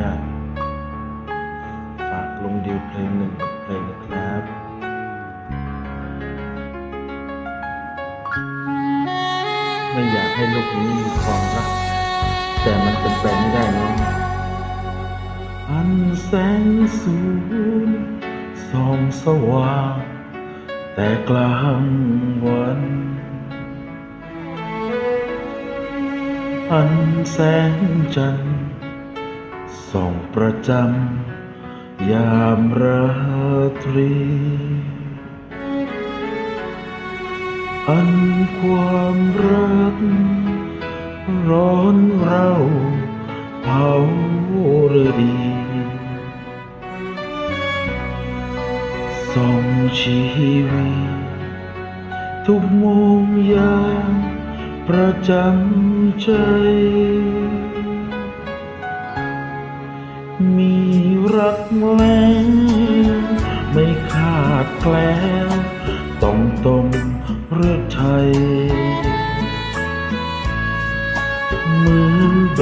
ญาตฝากลงดิวเพลงหนึ่งเพลงนะครับไม่อยากให้ลูกนี้มีความรัก แต่มันเป็นไปไม่ได้น้องอันแสงสูงสองสว่าง แต่กลางวันอันแสงจันทร์ ส่องประจำยามราตรี อันความรัก ร้อนเราเผาฤดีส่องชีวิตทุกโมยามประจำใจ รักแล้วไม่ขาดแคล้วต้องตมเรือไทยเหมือนแบ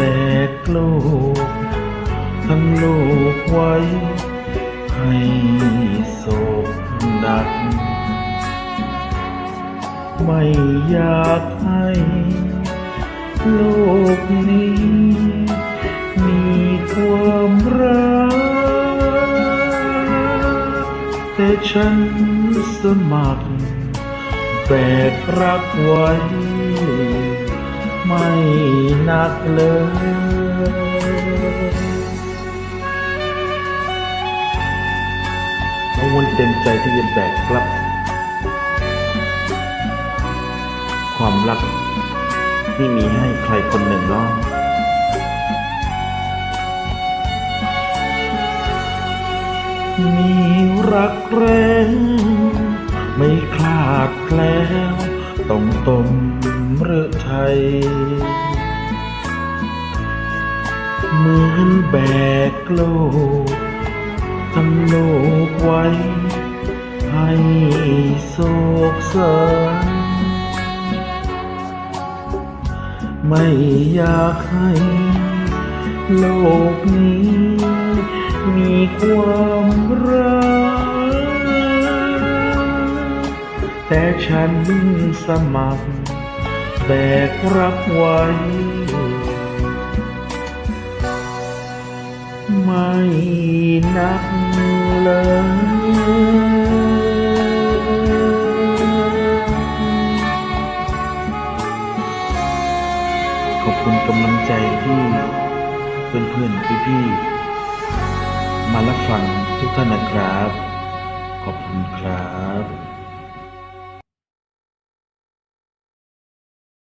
กโลก ทั้งโลกไว้ ให้โศกหนัก ไม่อยากให้โลกนี้ มีความ แต่ฉันสมัครแบกรักไว้ ไม่หนักเลยน้องวนเต็มใจที่จะแบกรับ ความรักที่มีให้ใครคนหนึ่งเนา มีรักแรงไม่คลาดแคล้วต้องตมเรือไทย เหมือนแบกโลกทั้งโลกไว้ ให้โศกสันไม่อยากให้โลกนี้ มีความรัก แต่ฉันสมัครแบกรับไว้ ไม่นักเลยขอบคุณกำลังใจที่เพื่อนๆพี่ๆ มารับฟังทุกท่านนะครับ ขอบคุณครับ